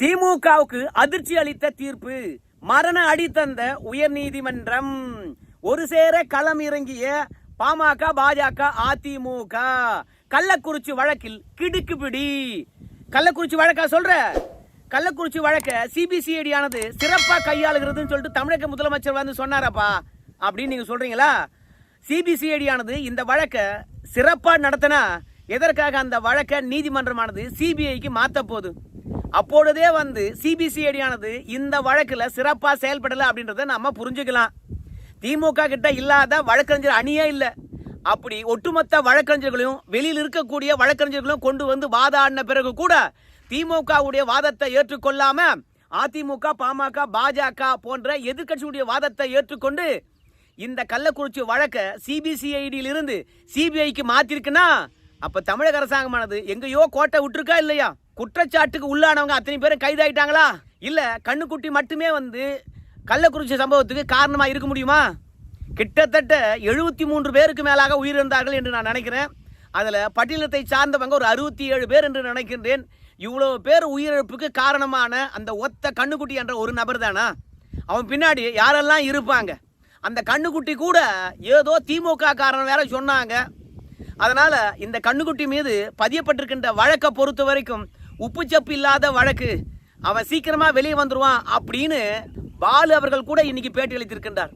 திமுகவுக்கு அதிர்ச்சி அளித்த தீர்ப்பு. மரண அடி தந்த உயர் நீதிமன்றம் ஒரு சேர களம் இறங்கிய பாமக பாஜக அதிமுக. கள்ளக்குறிச்சி வழக்கில் கிடுக்குபிடி கள்ளக்குறிச்சி வழக்கா சொல்ற? கள்ளக்குறிச்சி வழக்க சிபிசிஐடி ஆனது சிறப்பா கையாளுகிறதுன்னு சொல்லிட்டு தமிழக முதலமைச்சர் வந்து சொன்னாரப்பா. அப்படின்னு நீங்க சொல்றீங்களா? சிபிசிஐடி ஆனது இந்த வழக்க சிறப்பா நடத்தினா எதற்காக அந்த வழக்க நீதிமன்றமானது சிபிஐக்கு மாத்த போகுது? அப்பொழுதே வந்து சிபிசிஐடியானது இந்த வழக்கில் சிறப்பாக செயல்படலை அப்படின்றத நம்ம புரிஞ்சுக்கலாம். திமுக கிட்ட இல்லாத வழக்கறிஞர் அணியே இல்லை. அப்படி ஒட்டுமொத்த வழக்கறிஞர்களையும் வெளியில் இருக்கக்கூடிய வழக்கறிஞர்களையும் கொண்டு வந்து வாதாடின பிறகு கூட திமுகவுடைய வாதத்தை ஏற்றுக்கொள்ளாம அதிமுக பாமக பாஜக போன்ற எதிர்க்கட்சியுடைய வாதத்தை ஏற்றுக்கொண்டு இந்த கள்ளக்குறிச்சி வழக்கை சிபிசிஐடியில் இருந்து சிபிஐக்கு மாத்திருக்குன்னா அப்ப தமிழக அரசாங்கமானது எங்கேயோ கோட்டை விட்டுருக்கா இல்லையா? குற்றச்சாட்டுக்கு உள்ளானவங்க அத்தனை பேரும் கைதாயிட்டாங்களா? இல்ல கண்ணுக்குட்டி மட்டுமே வந்து கள்ளக்குறிச்சி சம்பவத்துக்கு காரணமா இருக்க முடியுமா? கிட்டத்தட்ட எழுபத்தி மூன்று பேருக்கு மேலாக உயிரிழந்தார்கள் என்று நான் நினைக்கிறேன். அதில் பட்டியலத்தை சார்ந்தவங்க ஒரு அறுபத்தி ஏழு பேர் என்று நினைக்கின்றேன். இவ்வளோ பேர் உயிரிழப்புக்கு காரணமான அந்த ஒத்த கண்ணுக்குட்டி என்ற ஒரு நபர் தானா? அவன் பின்னாடி யாரெல்லாம் இருப்பாங்க? அந்த கண்ணுக்குட்டி கூட ஏதோ திமுக காரணம் வேற சொன்னாங்க. அதனால் இந்த கண்ணுக்குட்டி மீது பதியப்பட்டிருக்கின்ற வழக்கை பொறுத்த வரைக்கும் உப்புச்சப்பு இல்லாத வழக்கு. அவன் சீக்கிரமாக வெளியே வந்துடுவான் அப்படின்னு பாலு அவர்கள் கூட இன்னைக்கு பேட்டி அளித்திருக்கின்றார்.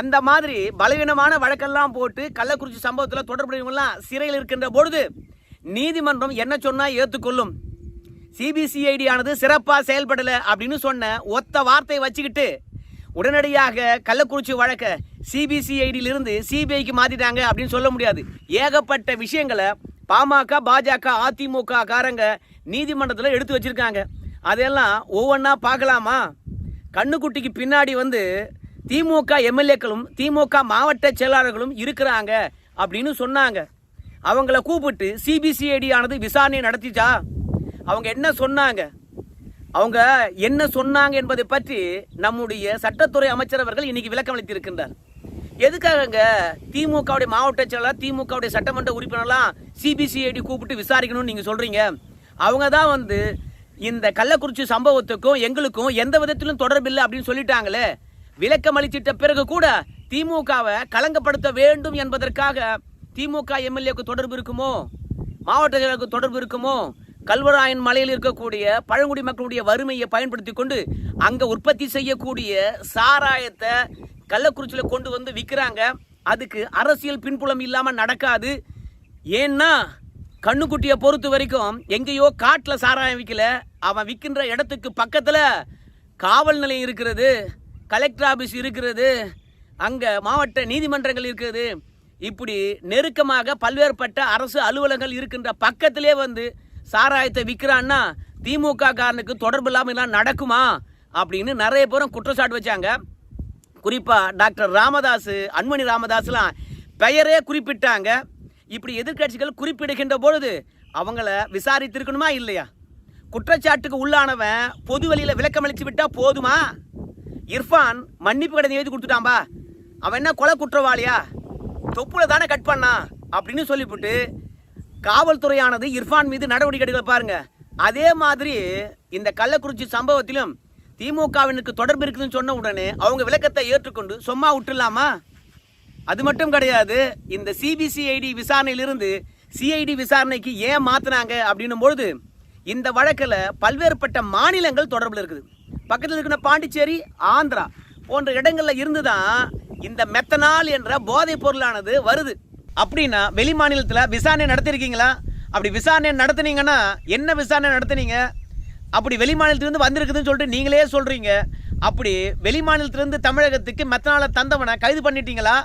அந்த மாதிரி பலவீனமான வழக்கெல்லாம் போட்டு கள்ளக்குறிச்சி சம்பவத்தில் தொடர்புடையவங்களாம் சிறையில் இருக்கின்ற பொழுது நீதிமன்றம் என்ன சொன்னால் ஏற்றுக்கொள்ளும் சிபிசிஐடி ஆனது சிறப்பாக செயல்படலை அப்படின்னு சொன்ன ஒத்த வார்த்தையை வச்சுக்கிட்டு உடனடியாக கள்ளக்குறிச்சி வழக்க சிபிசிஐடியிலிருந்து சிபிஐக்கு மாத்திட்டாங்க அப்படின்னு சொல்ல முடியாது. ஏகப்பட்ட விஷயங்களை பாமக பாஜக அதிமுக காரங்க நீதிமன்றத்தில் எடுத்து வச்சிருக்காங்க. அதெல்லாம் ஒவ்வொன்றா பார்க்கலாமா? கண்ணுக்குட்டிக்கு பின்னாடி வந்து திமுக எம்எல்ஏக்களும் திமுக மாவட்ட செயலாளர்களும் இருக்கிறாங்க அப்படின்னு சொன்னாங்க. அவங்கள கூப்பிட்டு சிபிசிஐடி ஆனது விசாரணை நடத்திச்சா? அவங்க என்ன சொன்னாங்க? அவங்க என்ன சொன்னாங்க என்பதை பற்றி நம்முடைய சட்டத்துறை அமைச்சர் அவர்கள் இன்னைக்கு விளக்கம் அளித்திருக்கின்றார். எதுக்காகங்க திமுகவுடைய மாவட்ட செயலாளர் திமுகவுடைய சட்டமன்ற உறுப்பினர்லாம் சிபிசிஐடி கூப்பிட்டு விசாரிக்கணும்னு நீங்கள் சொல்கிறீங்க அவங்க தான் வந்து இந்த கள்ளக்குறிச்சி சம்பவத்துக்கும் எங்களுக்கும் எந்த விதத்திலும் தொடர்பில்லை அப்படின்னு சொல்லிட்டாங்களே. விளக்கம் அளிச்சிட்ட பிறகு கூட திமுகவை களங்கப்படுத்த வேண்டும் என்பதற்காக திமுக எம்எல்ஏக்கு தொடர்பு இருக்குமோ? மாவட்ட செயலருக்கு தொடர்பு இருக்குமோ? கல்வராயன் மலையில் இருக்கக்கூடிய பழங்குடி மக்களுடைய வறுமையை பயன்படுத்தி கொண்டு அங்கே உற்பத்தி செய்யக்கூடிய சாராயத்தை கள்ளக்குறிச்சியில் கொண்டு வந்து விற்கிறாங்க அதுக்கு அரசியல் பின்புலம் இல்லாமல் நடக்காது. ஏன்னா கண்ணுக்குட்டியை பொறுத்த வரைக்கும் எங்கேயோ காட்டில் சாராயம் விற்கல அவன் விற்கின்ற இடத்துக்கு பக்கத்தில் காவல் நிலையம் இருக்கிறது கலெக்டர் ஆபீஸ் இருக்கிறது அங்கே மாவட்ட நீதிமன்றங்கள் இருக்கிறது இப்படி நெருக்கமாக பல்வேறுபட்ட அரசு அலுவலகங்கள் இருக்கின்ற பக்கத்திலே வந்து சாராயத்தை விற்கிறான்னா திமுக காரனுக்கு தொடர்பு இல்லாமல் எல்லாம் நடக்குமா? அப்படின்னு நிறைய பேரும் குற்றச்சாட்டு வச்சாங்க. குறிப்பாக டாக்டர் ராமதாஸ் அன்மணி ராமதாஸ்லாம் பெயரே குறிப்பிட்டாங்க. இப்படி எதிர்க்கட்சிகள் குறிப்பிடுகின்ற பொழுது அவங்கள விசாரித்திருக்கணுமா இல்லையா? குற்றச்சாட்டுக்கு உள்ளானவன் பொது வழியில் விளக்கம் விட்டால் போதுமா? இர்ஃபான் மன்னிப்பு கடன் எழுதி கொடுத்துட்டான்பா. அவன் என்ன கொலை குற்றவாளியா? தொப்புல தானே கட் பண்ணான் அப்படின்னு சொல்லிவிட்டு காவல்துறையானது இர்ஃபான் மீது நடவடிக்கை எடுக்க பாருங்க. அதே மாதிரி இந்த கள்ளக்குறிச்சி சம்பவத்திலும் திமுகவினுக்கு தொடர்பு இருக்குதுன்னு சொன்ன உடனே அவங்க விளக்கத்தை ஏற்றுக்கொண்டு சும்மா விட்டுலாமா அது மட்டும் கிடையாது இந்த சிபிசிஐடி விசாரணையிலிருந்து சிஐடி விசாரணைக்கு ஏன் மாத்தினாங்க அப்படின்னும் பொழுது இந்த வழக்கில் பல்வேறுபட்ட மாநிலங்கள் தொடர்பில் இருக்குது. பக்கத்தில் இருக்கிற பாண்டிச்சேரி ஆந்திரா போன்ற இடங்களில் இருந்து தான் இந்த மெத்தனால் என்ற போதைப் பொருளானது வருது. அப்படின்னா வெளி மாநிலத்தில் விசாரணை நடத்திருக்கீங்களா? அப்படி விசாரணை நடத்துனீங்கன்னா என்ன விசாரணை நடத்துனீங்க? அப்படி வெளி மாநிலத்திலேருந்து வந்திருக்குதுன்னு சொல்லிட்டு நீங்களே சொல்கிறீங்க அப்படி வெளி மாநிலத்திலேருந்து தமிழகத்துக்கு மெத்தனால தந்தவனை கைது பண்ணிட்டீங்களா?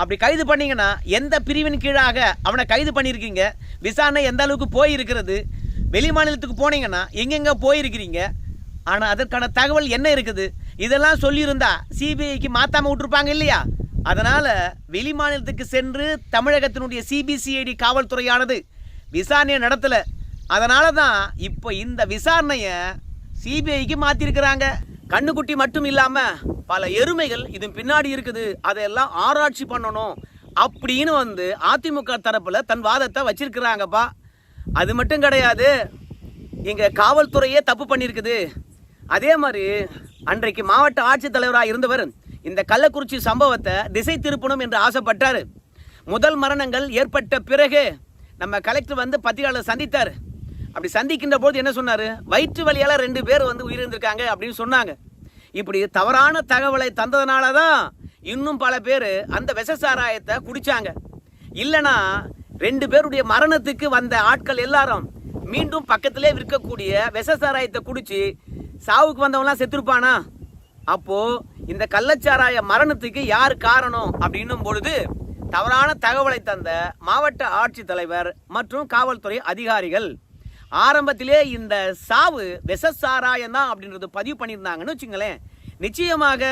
அப்படி கைது பண்ணீங்கன்னா எந்த பிரிவின் கீழாக அவனை கைது பண்ணியிருக்கீங்க? விசாரணை எந்த அளவுக்கு போயிருக்கிறது? வெளி மாநிலத்துக்கு போனீங்கன்னா எங்கெங்கே போயிருக்கிறீங்க? ஆனால் அதற்கான தகவல் என்ன இருக்குது? இதெல்லாம் சொல்லியிருந்தா சிபிஐக்கு மாற்றாமல் விட்டுருப்பாங்க இல்லையா? அதனால வெளிமாநிலத்துக்கு சென்று தமிழகத்தினுடைய சிபிசிஐடி காவல்துறையானது விசாரணையை நடத்தல. அதனால தான் இப்போ இந்த விசாரணையை சிபிஐக்கு மாத்திருக்கிறாங்க. கண்ணுக்குட்டி மட்டும் இல்லாம பல எருமைகள் இது பின்னாடி இருக்குது. அதையெல்லாம் ஆராய்ச்சி பண்ணணும் அப்படின்னு வந்து அதிமுக தரப்புல தன் வாதத்தை வச்சிருக்கிறாங்கப்பா. அது மட்டும் கிடையாது இங்க காவல்துறையே தப்பு பண்ணியிருக்குது அதே மாதிரி அன்றைக்கு மாவட்ட ஆட்சித்தலைவராக இருந்தவர் இந்த கள்ளக்குறிச்சி சம்பவத்தை திசை திருப்பணும் என்று ஆசைப்பட்டார். முதல் மரணங்கள் ஏற்பட்ட பிறகு நம்ம கலெக்டர் வந்து பத்திரிகையாளர் சந்தித்தார். அப்படி சந்திக்கின்ற போது என்ன சொன்னார்? வயிற்று வலியால் ரெண்டு பேர் வந்து உயிரிழந்திருக்காங்க அப்படின்னு சொன்னாங்க. இப்படி தவறான தகவலை தந்ததுனால தான் இன்னும் பல பேர் அந்த விஷ சாராயத்தை குடித்தாங்க இல்லைனா ரெண்டு பேருடைய மரணத்துக்கு வந்த ஆட்கள் எல்லாரும் மீண்டும் பக்கத்திலே விற்கக்கூடிய விஷ சாராயத்தை குடித்து சாவுக்கு வந்தவங்களாம் செத்துருப்பானா? அப்போது இந்த கள்ளச்சாராய மரணத்துக்கு யார் காரணம் அப்படின்னும் பொழுது தவறான தகவலை தந்த மாவட்ட ஆட்சித்தலைவர் மற்றும் காவல்துறை அதிகாரிகள் ஆரம்பத்திலே இந்த சாவு விஷ சாராயம் தான் அப்படின்றது பதிவு பண்ணியிருந்தாங்கன்னு வச்சுங்களேன். நிச்சயமாக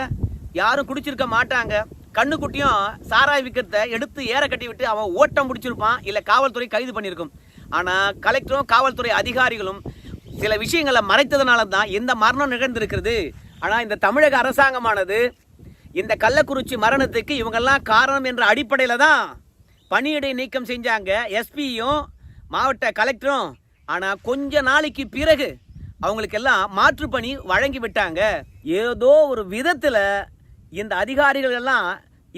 யாரும் குடிச்சிருக்க மாட்டாங்க. கண்ணுக்குட்டியும் சாராய விற்கிறத எடுத்து ஏற கட்டி விட்டு அவன் ஓட்டம் முடிச்சிருப்பான் இல்லை காவல்துறை கைது பண்ணியிருக்கும். ஆனால் கலெக்டரும் காவல்துறை அதிகாரிகளும் சில விஷயங்களை மறைத்ததுனால தான் இந்த மரணம் நிகழ்ந்திருக்கிறது. ஆனால் இந்த தமிழக அரசாங்கமானது இந்த கள்ளக்குறிச்சி மரணத்துக்கு இவங்கெல்லாம் காரணம் என்ற அடிப்படையில் தான் பணியிடை நீக்கம் செஞ்சாங்க. எஸ்பியும் மாவட்ட கலெக்டரும். ஆனால் கொஞ்ச நாளைக்கு பிறகு அவங்களுக்கெல்லாம் மாற்று பணி வழங்கி விட்டாங்க. ஏதோ ஒரு விதத்தில் இந்த அதிகாரிகள் எல்லாம்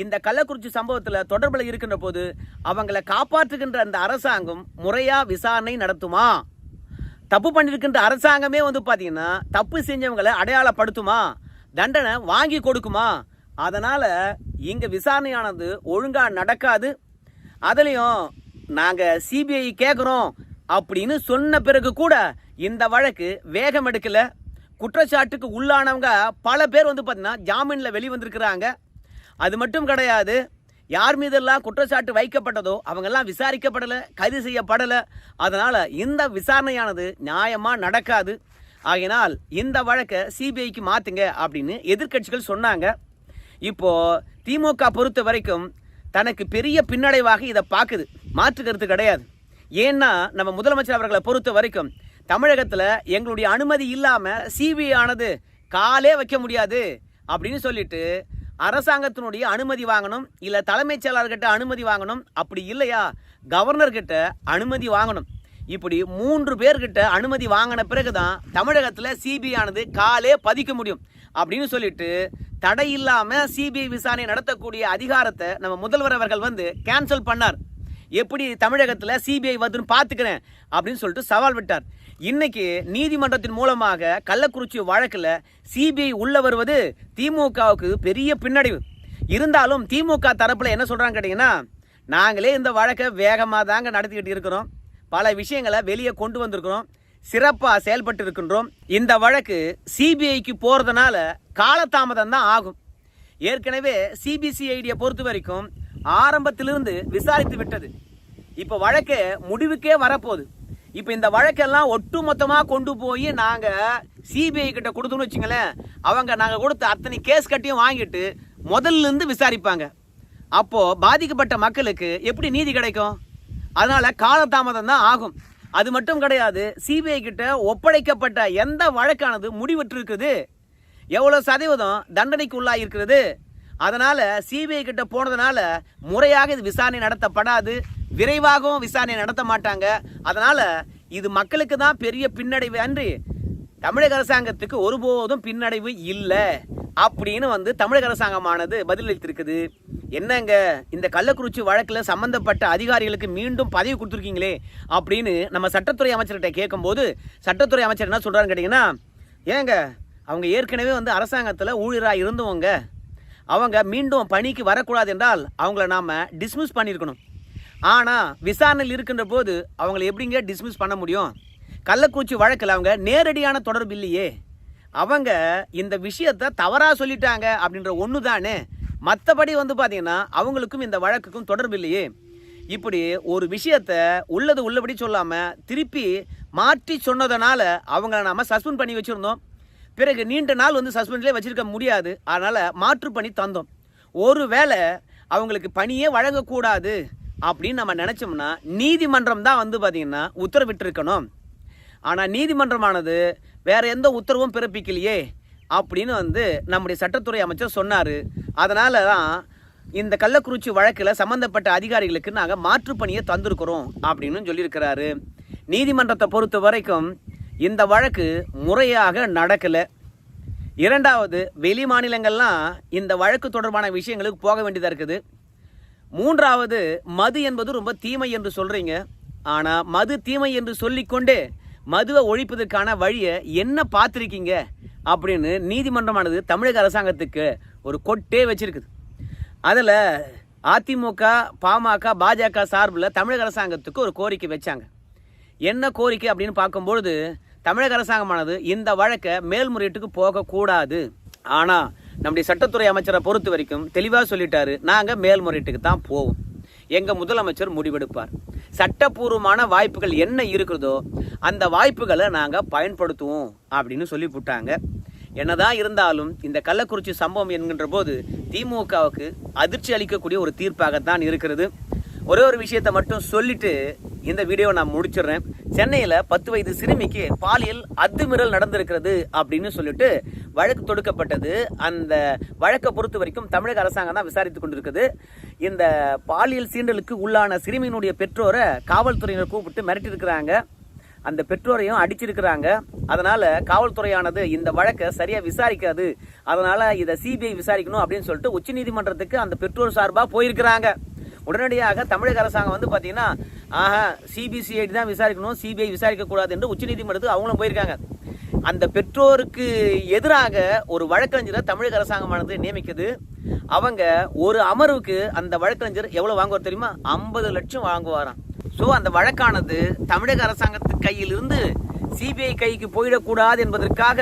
இந்த கள்ளக்குறிச்சி சம்பவத்தில் தொடர்பில் இருக்கின்ற போது அவங்கள காப்பாற்றுகின்ற அந்த அரசாங்கம் முறையாக விசாரணை நடத்துமா? தப்பு பண்ணியிருக்கின்ற அரசாங்கமே வந்து பார்த்தீங்கன்னா தப்பு செஞ்சவங்களை அடையாளப்படுத்துமா? தண்டனை வாங்கி கொடுக்குமா? அதனால் இங்கே விசாரணையானது ஒழுங்காக நடக்காது. அதுலேயும் நாங்கள் சிபிஐ கேட்குறோம் அப்படின்னு சொன்ன பிறகு கூட இந்த வழக்கு வேகம் எடுக்கலை. குற்றச்சாட்டுக்கு உள்ளானவங்க பல பேர் வந்து பார்த்தீங்கன்னா ஜாமீனில் வெளிவந்திருக்கிறாங்க. அது மட்டும் கிடையாது யார் மீதெல்லாம் குற்றச்சாட்டு வைக்கப்பட்டதோ அவங்கெல்லாம் விசாரிக்கப்படலை கைது செய்யப்படலை. அதனால் இந்த விசாரணையானது நியாயமாக நடக்காது. ஆகையினால் இந்த வழக்கை சிபிஐக்கு மாற்றுங்க அப்படின்னு எதிர்க்கட்சிகள் சொன்னாங்க. இப்போது திமுக பொறுத்த வரைக்கும் தனக்கு பெரிய பின்னடைவாக இதை பார்க்குது. மாற்று கருத்து கிடையாது. ஏன்னா நம்ம முதலமைச்சர் அவர்களை பொறுத்த வரைக்கும் தமிழகத்தில் எங்களுடைய அனுமதி இல்லாமல் சிபிஐ ஆனது காலே வைக்க முடியாது அப்படின்னு சொல்லிட்டு அரசாங்கத்தினுடைய அனுமதி வாங்கணும் இல்லை தலைமைச் செயலாளர்கிட்ட அனுமதி வாங்கணும் அப்படி இல்லையா? கவர்னர்கிட்ட அனுமதி வாங்கணும். இப்படி மூன்று பேர்கிட்ட அனுமதி வாங்கின பிறகுதான் தமிழகத்தில் சிபிஐ ஆனது காலே பதிக்க முடியும். அப்படின்னு சொல்லிட்டு தடை இல்லாமல் சிபிஐ விசாரணை நடத்தக்கூடிய அதிகாரத்தை நம்ம முதல்வர் அவர்கள் வந்து கேன்சல் பண்ணார். எப்படி தமிழகத்தில் சிபிஐ வருதுன்னு பார்த்துக்கிறேன் அப்படின்னு சொல்லிட்டு சவால் விட்டார். இன்னைக்கு நீதிமன்றத்தின் மூலமாக கள்ளக்குறிச்சி வழக்கில் சிபிஐ உள்ள வருவது திமுகவுக்கு பெரிய பின்னடைவு. இருந்தாலும் திமுக தரப்பில் என்ன சொல்கிறாங்க கேட்டிங்கன்னா நாங்களே இந்த வழக்கை வேகமாக தாங்க நடத்திக்கிட்டு இருக்கிறோம். பல விஷயங்களை வெளியே கொண்டு வந்திருக்கிறோம். சிறப்பாக செயல்பட்டு இருக்கின்றோம். இந்த வழக்கு சிபிஐக்கு போகிறதுனால காலதாமதம் தான் ஆகும். ஏற்கனவே சிபிசிஐடியை பொறுத்த வரைக்கும் ஆரம்பத்திலிருந்து விசாரித்து விட்டது. இப்போ வழக்கு முடிவுக்கே வரப்போகுது. இப்போ இந்த வழக்கெல்லாம் ஒட்டுமொத்தமாக கொண்டு போய் நாங்கள் சிபிஐ கிட்ட கொடுத்தோம்னு வச்சுங்களேன் அவங்க நாங்கள் கொடுத்த அத்தனை கேஸ் கட்டியும் வாங்கிட்டு முதல்ல இருந்து விசாரிப்பாங்க. அப்போது பாதிக்கப்பட்ட மக்களுக்கு எப்படி நீதி கிடைக்கும்? அதனால் காலதாமதம் தான் ஆகும். அது மட்டும் கிடையாது சிபிஐ கிட்ட ஒப்படைக்கப்பட்ட எந்த வழக்கானது முடிவற்றிருக்குது? எவ்வளோ சதவீதம் தண்டனைக்கு உள்ளாகி இருக்கிறது சிபிஐ கிட்ட போனதுனால முறையாக இது விசாரணை நடத்தப்படாது. விரைவாகவும் விசாரணை நடத்த மாட்டாங்க. அதனால் இது மக்களுக்கு தான் பெரிய பின்னடைவு அன்றி தமிழக அரசாங்கத்துக்கு ஒருபோதும் பின்னடைவு இல்லை. அப்படின்னு வந்து தமிழக அரசாங்கமானது பதிலளித்திருக்குது. என்னங்க இந்த கள்ளக்குறிச்சி வழக்கில் சம்பந்தப்பட்ட அதிகாரிகளுக்கு மீண்டும் பதவி கொடுத்துருக்கீங்களே அப்படின்னு நம்ம சட்டத்துறை அமைச்சர்கிட்ட கேட்கும்போது சட்டத்துறை அமைச்சர் என்ன சொல்கிறான்னு கேட்டிங்கன்னா ஏங்க அவங்க ஏற்கனவே வந்து அரசாங்கத்தில் ஊழியராக இருந்தவங்க. அவங்க மீண்டும் பணிக்கு வரக்கூடாது என்றால் அவங்கள நாம் டிஸ்மிஸ் பண்ணியிருக்கணும். ஆனால் விசாரணையில் இருக்கின்ற போது அவங்கள எப்படிங்க டிஸ்மிஸ் பண்ண முடியும்? கள்ளக்குறிச்சி வழக்கில் அவங்க நேரடியான தொடர்பு இல்லையே. அவங்க இந்த விஷயத்தை தவறாக சொல்லிட்டாங்க அப்படின்ற ஒன்று தானே மற்றபடி வந்து பார்த்தீங்கன்னா அவங்களுக்கும் இந்த வழக்குக்கும் தொடர்பு இல்லையே. இப்படி ஒரு விஷயத்த உள்ளது உள்ளபடி சொல்லாமல் திருப்பி மாற்றி சொன்னதுனால அவங்கள நாம் சஸ்பெண்ட் பண்ணி வச்சுருந்தோம். பிறகு நீண்ட நாள் வந்து சஸ்பெண்ட்லேயே வச்சுருக்க முடியாது. அதனால் மாற்று பணி தந்தோம். ஒரு வேளை அவங்களுக்கு பணியே வழங்கக்கூடாது. அப்படின்னு நம்ம நினச்சோம்னா நீதிமன்றம் தான் வந்து பார்த்திங்கன்னா உத்தரவிட்டிருக்கணும். ஆனால் நீதிமன்றமானது வேறு எந்த உத்தரவும் பிறப்பிக்கலையே அப்படின்னு வந்து நம்முடைய சட்டத்துறை அமைச்சர் சொன்னார். அதனால தான் இந்த கள்ளக்குறிச்சி வழக்கில் சம்மந்தப்பட்ட அதிகாரிகளுக்கு நாங்கள் மாற்றுப் பணியை தந்திருக்கிறோம் அப்படின்னு சொல்லியிருக்கிறாரு. நீதிமன்றத்தை பொறுத்த வரைக்கும் இந்த வழக்கு முறையாக நடக்கலை. இரண்டாவது வெளி மாநிலங்கள்லாம் இந்த வழக்கு தொடர்பான விஷயங்களுக்கு போக வேண்டியதாக இருக்குது. மூன்றாவது மது என்பது ரொம்ப தீமை என்று சொல்றீங்க. ஆனா மது தீமை என்று சொல்லிக்கொண்டே மதுவை ஒழிப்பதற்கான வழியை என்ன பார்த்துருக்கீங்க அப்படின்னு நீதிமன்றமானது தமிழக அரசாங்கத்துக்கு ஒரு கொட்டே வச்சிருக்குது. அதில் அதிமுக பாமக பாஜக சார்பில் தமிழக அரசாங்கத்துக்கு ஒரு கோரிக்கை வச்சாங்க. என்ன கோரிக்கை அப்படின்னு பார்க்கும்பொழுது தமிழக அரசாங்கமானது இந்த வழக்கை மேல்முறையீட்டுக்கு போகக்கூடாது. ஆனால் நம்முடைய சட்டத்துறை அமைச்சரை பொறுத்த வரைக்கும் தெளிவாக சொல்லிட்டாரு. நாங்கள் மேல்முறையீட்டுக்கு தான் போவோம். எங்கள் முதலமைச்சர் முடிவெடுப்பார். சட்டப்பூர்வமான வாய்ப்புகள் என்ன இருக்கிறதோ அந்த வாய்ப்புகளை நாங்கள் பயன்படுத்துவோம் அப்படின்னு சொல்லி விட்டாங்க என்னதான் இருந்தாலும் இந்த கள்ளக்குறிச்சி சம்பவம் என்கின்ற போது திமுகவுக்கு அதிர்ச்சி அளிக்கக்கூடிய ஒரு தீர்ப்பாகத்தான் இருக்கிறது. ஒரே ஒரு விஷயத்தை மட்டும் சொல்லிட்டு இந்த வீடியோவை நான் முடிச்சிடுறேன். சென்னையில் பத்து வயது சிறுமிக்கு பாலியல் அத்துமீறல் நடந்திருக்கிறது அப்படின்னு சொல்லிட்டு வழக்கு தொடுக்கப்பட்டது. அந்த வழக்கை பொறுத்த வரைக்கும் தமிழக அரசாங்கம் தான் விசாரித்து கொண்டிருக்குது. இந்த பாலியல் சீண்டலுக்கு உள்ளான சிறுமியினுடைய பெற்றோரை காவல்துறையினர் கூப்பிட்டு மிரட்டியிருக்கிறாங்க. அந்த பெற்றோரையும் அடிச்சிருக்கிறாங்க. அதனால காவல்துறையானது இந்த வழக்கை சரியா விசாரிக்காது. அதனால இதை சிபிஐ விசாரிக்கணும் அப்படின்னு சொல்லிட்டு உச்சநீதிமன்றத்துக்கு அந்த பெற்றோர் சார்பாக போயிருக்கிறாங்க. உடனடியாக தமிழக அரசாங்கம் வந்து பார்த்தீங்கன்னா ஆஹா சிபிசிஐடி தான் விசாரிக்கணும் சிபிஐ விசாரிக்க கூடாது என்று உச்சநீதிமன்றத்துக்கு அவங்களும் போயிருக்காங்க. அந்த பெற்றோருக்கு எதிராக ஒரு வழக்கறிஞரை தமிழக அரசாங்கமானது நியமிக்குது. அவங்க ஒரு அமர்வுக்கு அந்த வழக்கறிஞர் எவ்வளவு வாங்குவார் தெரியுமா? ஐம்பது லட்சம் வாங்குவாராம். ஸோ அந்த வழக்கானது தமிழக அரசாங்கத்து கையிலிருந்து சிபிஐ கைக்கு போயிடக்கூடாது என்பதற்காக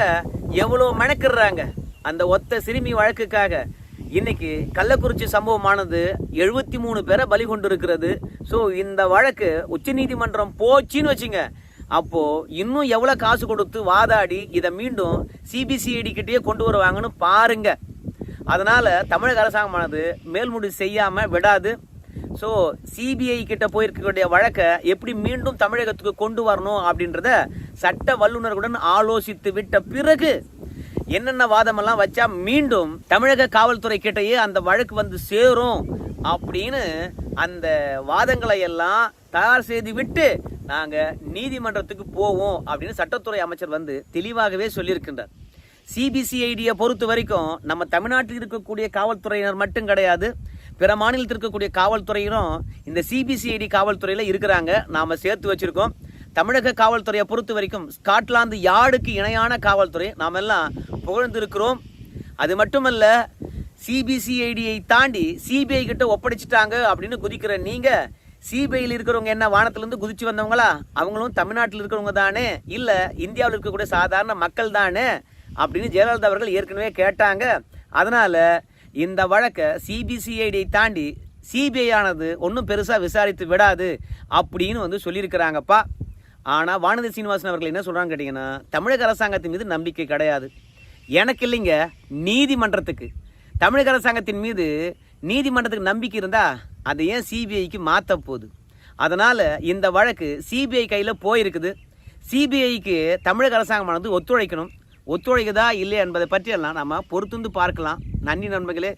எவ்வளோ மெனக்கிடுறாங்க? அந்த ஒத்த சிறுமி வழக்குக்காக. இன்னைக்கு கள்ளக்குறிச்சி சம்பவமானது எழுபத்தி மூணு பேரை பலி கொண்டிருக்கிறது. ஸோ இந்த வழக்கு உச்சநீதிமன்றம் போச்சுன்னு வச்சுங்க. அப்போ இன்னும் எவ்வளவு காசு கொடுத்து வாதாடி இதை மீண்டும் சிபிசிஐடி கிட்டேயே கொண்டு வருவாங்கன்னு பாருங்க. அதனால தமிழக அரசாங்கமானது மேல்முடி செய்யாம விடாது. ஸோ சிபிஐ கிட்ட போயிருக்கக்கூடிய வழக்கை எப்படி மீண்டும் தமிழகத்துக்கு கொண்டு வரணும் அப்படின்றத சட்ட வல்லுநர்களுடன் ஆலோசித்து விட்ட பிறகு என்னென்ன வாதமெல்லாம் வச்சா மீண்டும் தமிழக காவல்துறை கிட்டயே அந்த வழக்கு வந்து சேரும் அப்படின்னு அந்த வாதங்களை எல்லாம் தயார் செய்து விட்டு நாங்க நீதிமன்றத்துக்கு போவோம் அப்படின்னு சட்டத்துறை அமைச்சர் வந்து தெளிவாகவே சொல்லியிருக்கின்றார். சிபிசிஐடியை பொறுத்த வரைக்கும் நம்ம தமிழ்நாட்டில் இருக்கக்கூடிய காவல்துறையினர் மட்டும் கிடையாது பிற மாநிலத்தில் இருக்கக்கூடிய காவல்துறையினரும் இந்த சிபிசிஐடி காவல்துறையில் இருக்கிறாங்க. நாம் சேர்த்து வச்சுருக்கோம். தமிழக காவல்துறையை பொறுத்த வரைக்கும் ஸ்காட்லாந்து யார்டுக்கு இணையான காவல்துறை. நாம் எல்லாம் புகழ்ந்திருக்கிறோம். அது மட்டுமல்ல சிபிசிஐடியை தாண்டி சிபிஐ கிட்ட ஒப்படைச்சிட்டாங்க அப்படின்னு குதிக்கிற நீங்கள் சிபிஐயில் இருக்கிறவங்க என்ன வானத்திலேருந்து குதிச்சு வந்தவங்களா? அவங்களும் தமிழ்நாட்டில் இருக்கிறவங்க தானே? இல்லை இந்தியாவில் இருக்கக்கூடிய சாதாரண மக்கள் தானே? அப்படின்னு ஜெயலலிதா அவர்கள் ஏற்கனவே கேட்டாங்க. அதனால் இந்த வழக்கை சிபிசிஐடியை தாண்டி சிபிஐ ஆனது ஒன்றும் பெருசாக விசாரித்து விடாது அப்படின்னு வந்து சொல்லியிருக்கிறாங்கப்பா. ஆனால் வானதி சீனிவாசன் அவர்கள் என்ன சொல்கிறாங்கன்னு கேட்டிங்கன்னா தமிழக அரசாங்கத்தின் மீது நம்பிக்கை கிடையாது. எனக்கு இல்லைங்க நீதிமன்றத்துக்கு. தமிழக அரசாங்கத்தின் மீது நீதிமன்றத்துக்கு நம்பிக்கை இருந்தால் அதை ஏன் சிபிஐக்கு மாற்ற போகுது? அதனால் இந்த வழக்கு சிபிஐ கையில் போயிருக்குது. சிபிஐக்கு தமிழக அரசாங்கமானது ஒத்துழைக்கணும். ஒத்துழைக்குதா இல்லையா என்பதை பற்றியெல்லாம் நம்ம பொறுத்துந்து பார்க்கலாம். நன்றி நண்பர்களே.